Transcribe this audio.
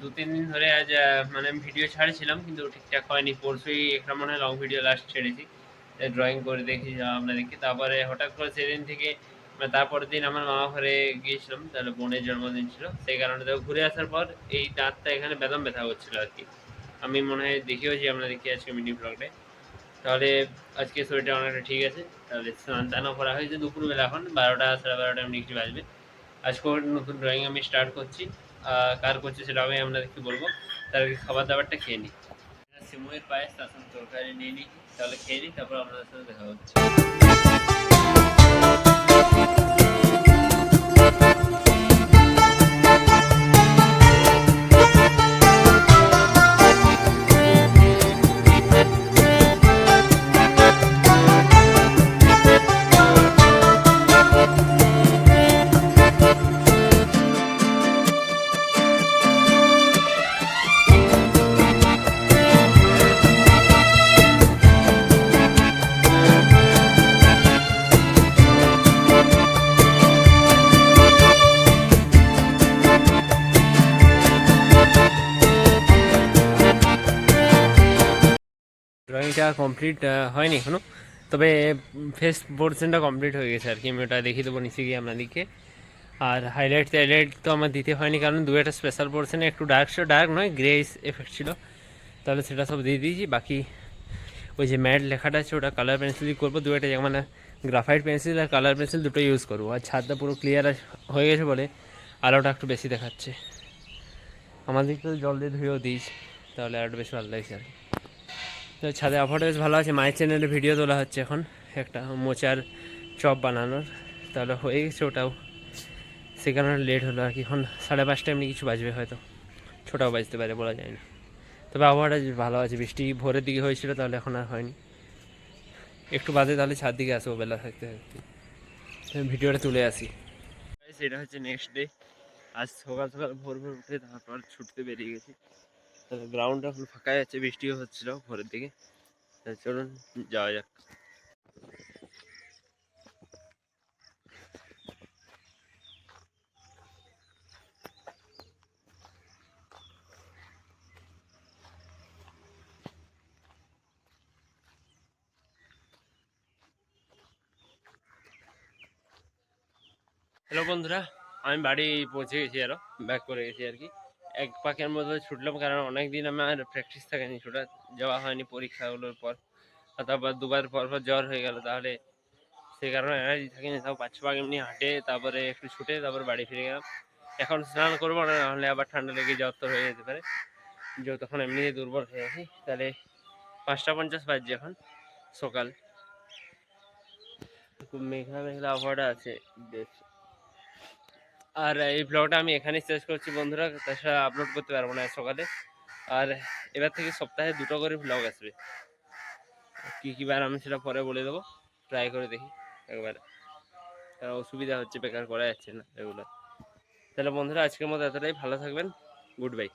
দু তিন দিন ধরে আজ মানে ভিডিও ছাড়ছিলাম, কিন্তু ঠিকঠাক হয়নি। পরশুই একটা মনে হয় লং ভিডিও লাস্ট ছেড়েছি। ড্রয়িং করে দেখি আপনাদেরকে তারপরে হঠাৎ করে সেদিন থেকে মানে তারপরের দিন আমার মামা ঘরে গিয়েছিলাম, তাহলে বোনের জন্মদিন ছিল। সেই কারণে তো ঘুরে আসার পর এই দাঁতটা এখানে বেদম ব্যথা হচ্ছিল আর কি। আমি মনে হয় দেখিয়েছি আপনাদেরকে আজকে মিনি ব্লগটায় তাহলে আজকে শরীরটা অনেকটা ঠিক আছে। তাহলে স্নান টানও করা হয়েছে দুপুরবেলা এখন, বারোটা সাড়ে বারোটা এমনি বাজবে। আজকে নতুন ড্রয়িং আমি স্টার্ট করছি। কার করছে সেটা আমি আপনাদেরকে বলব? তার আগে খাবার দাবারটা খেয়ে নিই। সিমুয়ের পায়েস, তার সঙ্গে তরকারি নিয়ে নিই, তাহলে খেয়ে নিই, তারপর আপনাদের সাথে দেখা হচ্ছে। ড্রয়িংটা কমপ্লিট হয়নি এখনও। তবে ফেস পোর্শনটা কমপ্লিট হয়ে গেছে আর কি। আমি ওটা দেখিয়ে দেবো নিচে গিয়ে আপনাদেরকে। আর হাইলাইট টাইলাইট তো আমার দিতে হয়নি, কারণ দু একটা স্পেশাল পোর্শনে একটু ডার্ক ছিল ডার্ক নয় গ্রে এফেক্ট ছিল। তাহলে সেটা সব দিয়ে দিয়েছি। বাকি ওই যে ম্যাট লেখাটা আছে, ওটা কালার পেন্সিল করব। দু একটা মানে গ্রাফাইট পেন্সিল আর কালার পেন্সিল দুটো ইউজ করব। আর ছাদটা পুরো ক্লিয়ার হয়ে গেছে বলে আলোটা একটু বেশি দেখাচ্ছে। আমাদের তো জল দিয়ে ধুয়েও দিয়েছি, তাহলে আর একটু বেশি ভালো লাগছে আর কি। তো ছাদে আবহাওয়াটা বেশ ভালো আছে। মায়ের চ্যানেলে ভিডিও তোলা হচ্ছে এখন, একটা মোচার চপ বানানোর। তাহলে হয়ে গেছে ওটাও। সে কারণে লেট হলো আর কি। এখন সাড়ে পাঁচটা এমনি কিছু বাজবে হয়তো। ছোটাও বাজতে পারে বলা যায় না। তবে আবহাওয়াটা ভালো আছে। বৃষ্টি ভোরের দিকে হয়েছিল, তাহলে এখন আর হয়নি। একটু বাদে তাহলে ছাদ দিকে আসব বেলা থাকতে থাকতে। ভিডিওটা তুলে আসি। সেটা হচ্ছে নেক্সট ডে আজ সকাল সকাল ভোর ভোর উঠে তারপর ছুটতে বেরিয়ে গেছি। গ্রাউন্ডটা এখন ফাঁকাই আছে, বৃষ্টিও হচ্ছিল ভোরের দিকে। চলুন, যাওয়া যাক। হ্যালো বন্ধুরা, আমি বাড়ি পৌঁছে গেছি আরও ব্যাক করে গেছি আর কি। এক পাকের মধ্যে ছুটলাম কারণ অনেক দিন আমার প্র্যাকটিস থাকেনি, ছোটা যাওয়া হয়নি পরীক্ষাগুলোর পর। তারপর দুবার পর পর জ্বর হয়ে গেল, তাহলে সেই কারণে এনার্জি থাকেনি, তাও পাঁচ পাক এমনি হাঁটে, তারপরে একটু ছুটে, তারপর বাড়ি ফিরে গেলাম। এখন স্নান করব না নাহলে আবার ঠান্ডা লেগে জ্বর তো হয়ে যেতে পারে। যেহেতু তখন এমনিই দুর্বল হয়ে আছি, তাহলে পাঁচটা পঞ্চাশ বাজছে এখন, সকাল। খুব মেঘলা মেঘলা আবহাওয়াটা আছে, বেশ। আর এই ব্লগটা আমি এখানেই শেষ করছি বন্ধুরা, তাছাড়া আপলোড করতে পারব না সকালে। আর এবার থেকে সপ্তাহে দুটো করে ব্লগ আসবে। কী কী বার আমি সেটা পরে বলে দেবো। ট্রাই করে দেখি একবার। কারণ অসুবিধা হচ্ছে, বেকার করা যাচ্ছে না এগুলো তাহলে বন্ধুরা, আজকের মতো এতটাই। ভালো থাকবেন। Good bye